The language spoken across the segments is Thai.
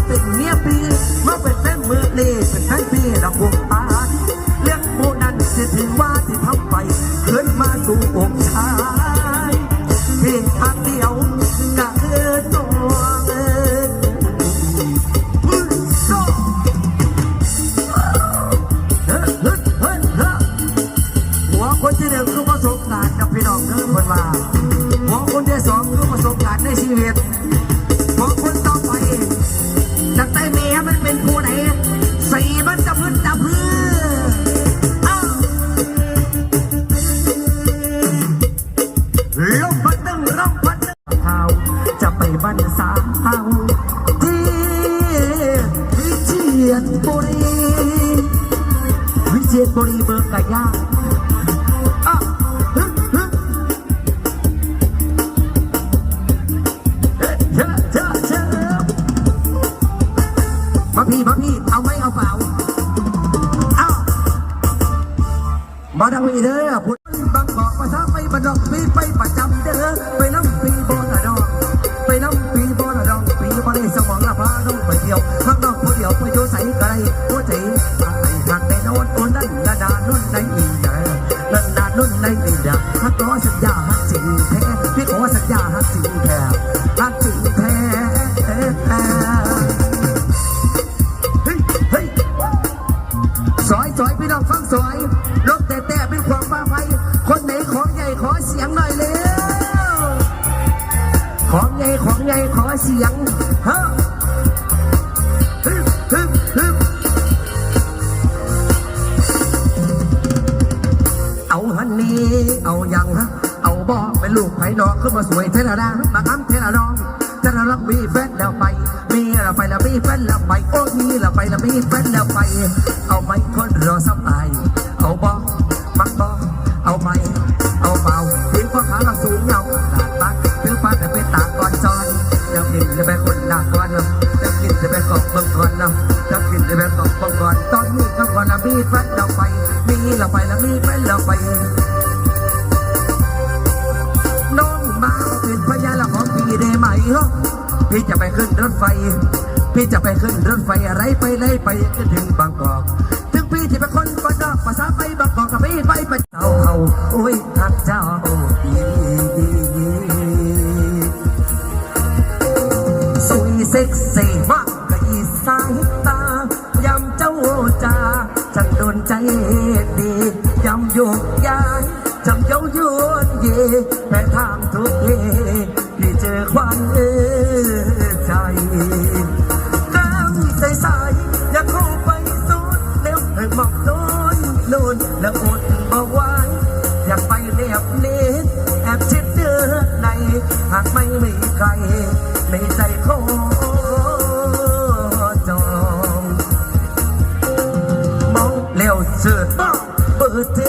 ma, minha ไปประจำเด้อไปน้ำปีบอละดองไปน้ำปีบอละดองปีบอได้สมองละพาน้องไปเดียวข้างนอกคนเดียวไปโยใส่กลหัวใลูกไผ่นอกขึ้นมาสวยเทละดามาคำเทละดองเทละรักมีแฟนแล้วไป มีละไปละมีแฟนแล้วไป โอ้มีละไปละมีแฟนแล้วไป เอาไหมคนรอสบไอเอาบ่มักบ่เอาไหมเอาเบาเพียงข้อขาเราสูงยาวขนาดบักเพื่อฟ้าแต่เป็นตาก่อนจอยจะกินจะเป็นคนหนักก่อนนะจะกินจะเป็นกอบเบิ่งก่อนนะจะกินจะเป็นกอบเบิ่งก่อน ตอนนี้ก็ก่อนละมีแฟนแล้วไป มีละไปและมีแฟนแล้วไป พี่ได้ไหมฮะพี่จะไปขึ้นรถไฟ พี่จะไปขึ้นรถไฟอะไรไปเลยไปจนถึงบางกอก ถึงพี่ที่เป็นคนบ้านนอกภาษาไปบางกอกกับพี่ไปไปเจ้าเฮาโอ้ยทักเจ้าดีดีสวยเซ็กซี่มากกะอีสายตายำเจ้าจาฉันโดนใจดียำโยกยา แพ้ทางทุกเย่ที่เจอควันเอใจแก้วใส่สยอยากเข้าไปสุดเร็วให้หมอกโดนโน่นแล้วอดเอาไว้อยากไปเรียบเนตแอบชิดเดือในหากไม่มีใครในใจขอจองมองแล้วเสือต้องเปิดเท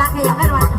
รักแกอยากได้รางวั